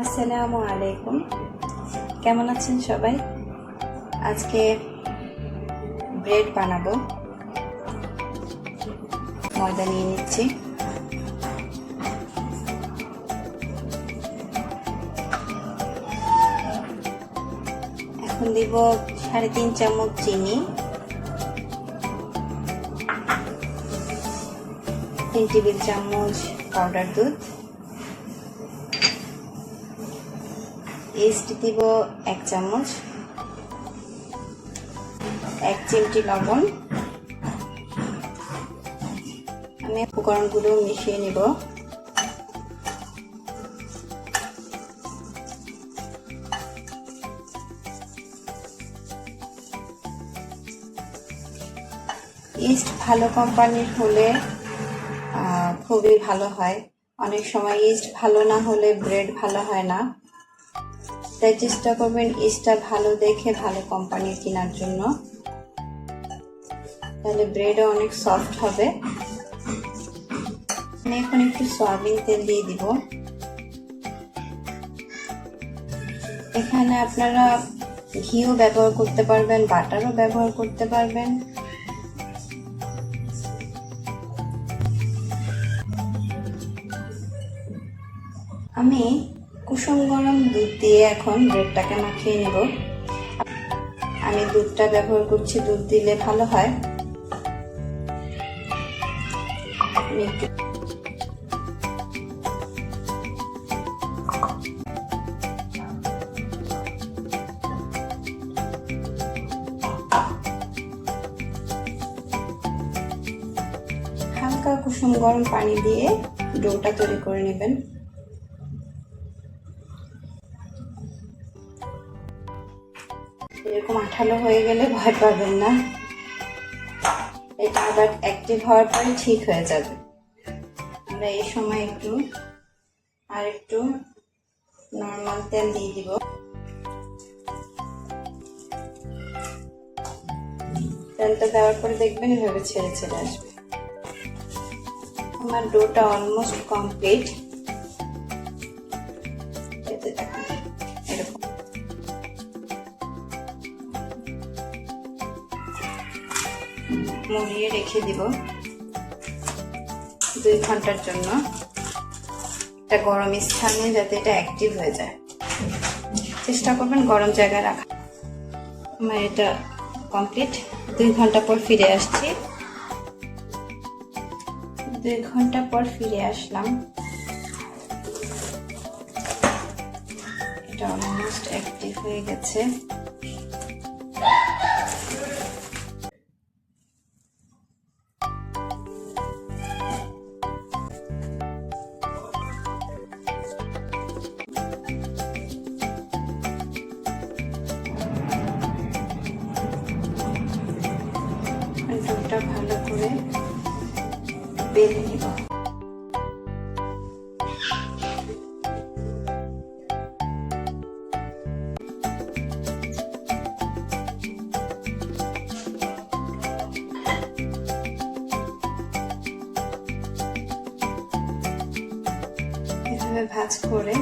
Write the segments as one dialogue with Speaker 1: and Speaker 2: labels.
Speaker 1: আসসালামু আলাইকুম। কেমন আছেন সবাই? আজকে ব্রেড বানাবো। ময়দা নিয়ে নিচ্ছি। এখন দিব সাড়ে তিন চামচ চিনি। তিন টেবিল চামচ পাউডার দুধ। ইস্ট দিব এক চামচ, এক চিমটি লবণ। আমি উপকরণগুলো মিশিয়ে নিব। ইস্ট ভালো কোম্পানির হলে খুবই ভালো হয়। অনেক সময় ইস্ট ভালো না হলে ব্রেড ভালো হয় না। তাই চেষ্টা করবেন ইস্টটা ভালো দেখে ভালো কোম্পানির কেনার জন্য। তাহলে ব্রেডও অনেক সফট হবে। আমি এখন একটু সয়াবিন তেল দিয়ে দিব। এখানে আপনারা ঘিও ব্যবহার করতে পারবেন, বাটারও ব্যবহার করতে পারবেন। আমি কুসুম গরম দুধ দিয়ে এখন ব্রেডটাকে মাখিয়ে নেব। আমি দুধটা ব্যবহার করছি, দুধ দিলে ভালো হয়। হালকা কুসুম গরম পানি দিয়ে ডোটা তৈরি করে নেবেন। এরকম আঠালো হয়ে গেলে ভয় পাবেন না। এটা আবার অ্যাক্টিভ হওয়ার পরে ঠিক হয়ে যাবে। আমরা এই সময় একটু আর একটু নর্মাল তেল দিয়ে দিব। তেলটা দেওয়ার পরে দেখবেন এভাবে ছেড়ে ছেড়ে আসবে। আমার ডোটা অলমোস্ট কমপ্লিট এতে দেখেন। মুড়িয়ে রেখে দিব দুই ঘণ্টার জন্য। এটা গরম স্থানে যাতে এটা অ্যাক্টিভ হয়ে যায়। চেষ্টা করবেন গরম জায়গায় রাখা। আমার এটা কমপ্লিট দুই ঘণ্টা পর ফিরে আসছি। দুই ঘণ্টা পর ফিরে আসলাম। এটা অলমোস্ট অ্যাক্টিভ হয়ে গেছে। ভাজ করে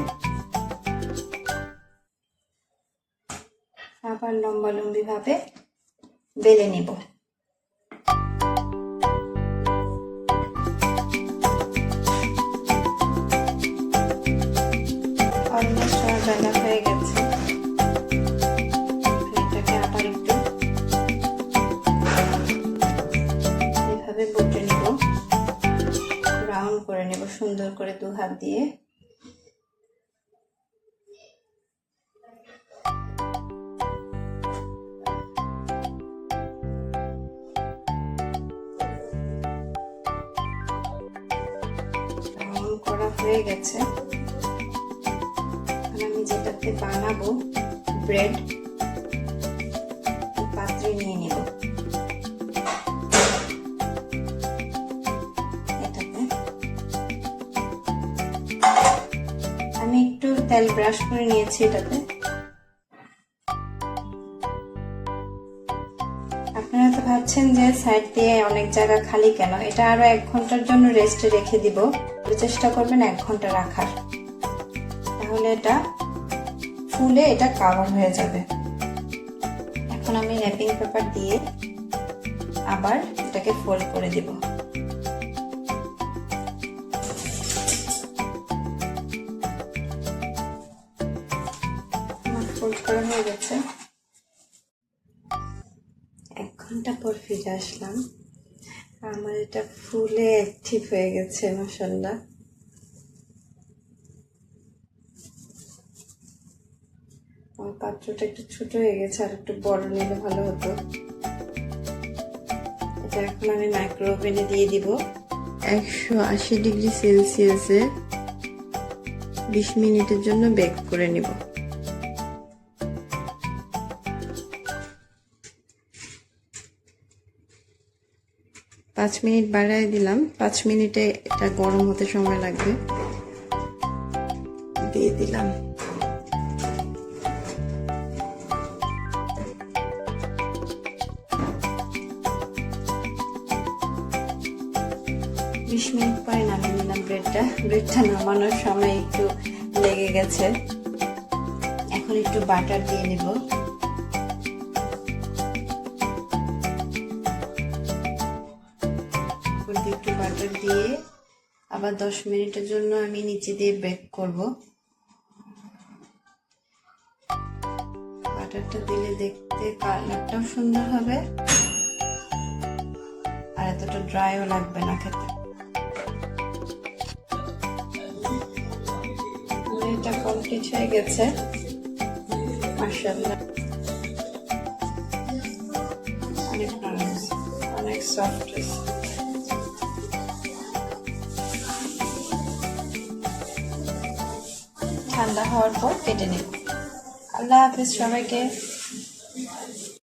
Speaker 1: আবার লম্বা লম্বি ভাবে বেলে নিব। অলমোস্ট আমার হয়ে গেছে। আবার একটু রাউন্ড করে নেব সুন্দর করে দু হাত দিয়ে। হয়ে গেছে। আমি যেটাতে বানাবো, ব্রেড পাত্রে নিয়ে নেব। এটাতে। আমি একটু তেল ব্রাশ করে নিয়েছি এটাতে। আপনারা তো ভাবছেন যে সাইড দিয়ে অনেক জায়গা খালি কেন? এটা আরও এক ঘণ্টার জন্য রেস্টে রেখে দিব। চেষ্টা করবেন এক ঘণ্টা রাখার। তাহলে এটা ফুলে এটা কাভার হয়ে যাবে। এখন আমি র্যাপিং পেপার দিয়ে আবার এটাকে ফোল্ড করে দিব। হয়ে গেছে। এক ঘণ্টা পর ফিরে আসলাম। আমার এটা ফুলে অ্যাক্টিভ হয়ে গেছে মাসাল্লাহ আমার পাত্রটা একটু ছোট হয়ে গেছে, আর একটু বড় নিলে ভালো হতো। এটা এখন আমি মাইক্রো ওভেনে দিয়ে দিব। একশো আশি ডিগ্রি সেলসিয়াসে বিশ মিনিটের জন্য বেক করে নিব। পাঁচ মিনিট বাড়াই দিলাম। পাঁচ মিনিটে এটা গরম হতে সময় লাগবে। দিয়ে দিলাম। বিশ মিনিট পরে নামিয়ে নিলাম ব্রেডটা। ব্রেডটা নামানোর সময় একটু লেগে গেছে। এখন একটু বাটার দিয়ে নেব। দিয়ে আবার দশ মিনিটের জন্য আমি নিচে দিয়ে বেক করব। বাটারটা দিলে দেখতে কালারটাও সুন্দর হবে আর এতটা ড্রাইও লাগবে না খেতে। এটা কমপ্লিট হয়ে গেছে। মার্শাল্লাহ অনেক অনেক সফট ঠান্ডা হওয়ার পর কেটে নেব আল্লাহ হাফিজ সবাইকে